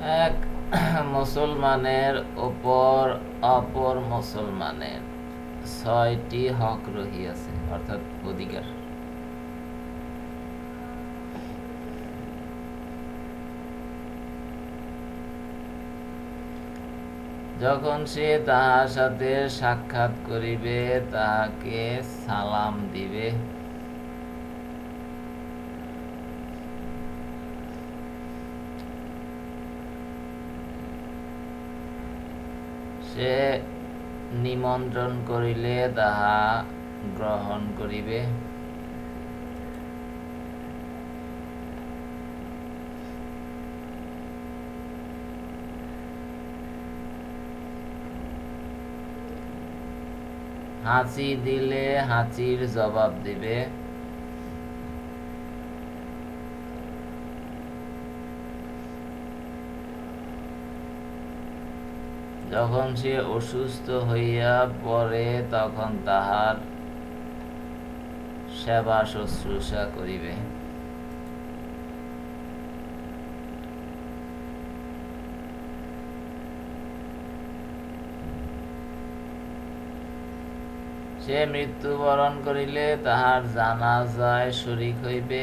এক মুসলমানের ওপর অপর মুসলমানের ছয়টি হক রহিয়াছে, অর্থাৎ অধিকার। যখন সে তাহার সাথে সাক্ষাৎ করিবে, তাহাকে সালাম দিবে। সে নিমন্ত্রণ করিলে তাহা গ্রহণ করিবে। হাঁচি দিলে হাঁচির জবাব দিবে। যখন সে অসুস্থ হইয়া পড়ে, তখন তাহার সেবা শুশ্রূষা করিবে। সে মৃত্যুবরণ করিলে তাহার জানাজায় শরিক হইবে।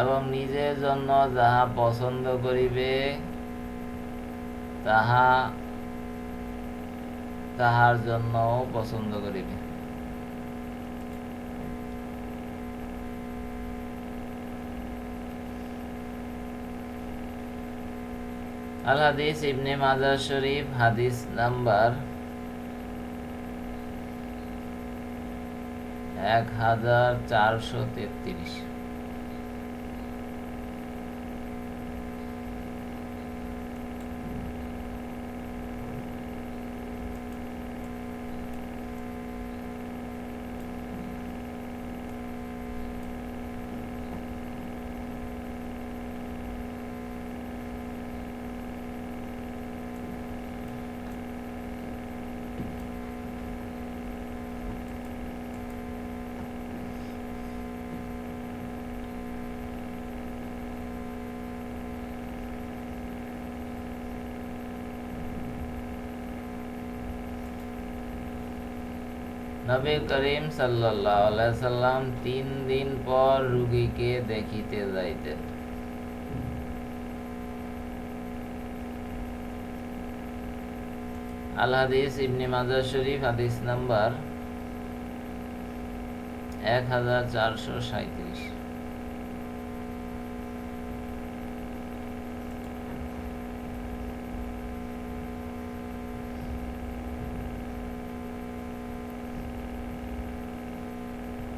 এবং নিজের জন্য যাহা পছন্দ করিবে, তাহা তাহার জন্য পছন্দ করিবে। আল হাদিস ইবনে মাজার শরীফ, হাদিস নাম্বার এক হাজার চারশো তেত্রিশ। নবী করিম সাল্লাল্লাহু সাল্লাম তিন দিন পর রুগীকে দেখিতে যাইতেন। আল হাদিস ইবনে মাজার শরীফ, হাদিস নাম্বার এক হাজার চারশো সাঁত্রিশ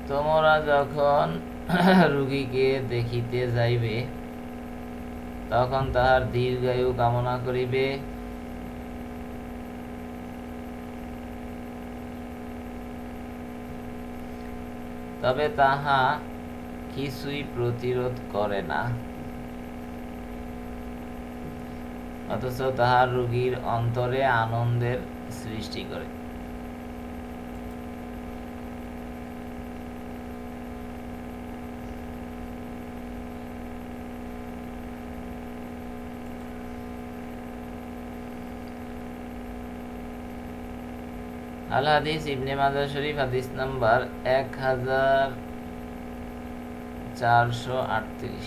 তোমরা যখন রুগীকে দেখিতে যাইবে, তখন তাহার দীর্ঘায়ু কামনা করিবে। তবে তাহা কিছুই প্রতিরোধ করে না। অথচ তাহার রুগীর অন্তরে আনন্দের সৃষ্টি করে। আল হাদিস ইবনে মাজার শরীফ হাদিস নাম্বার এক হাজার চারশো আটত্রিশ।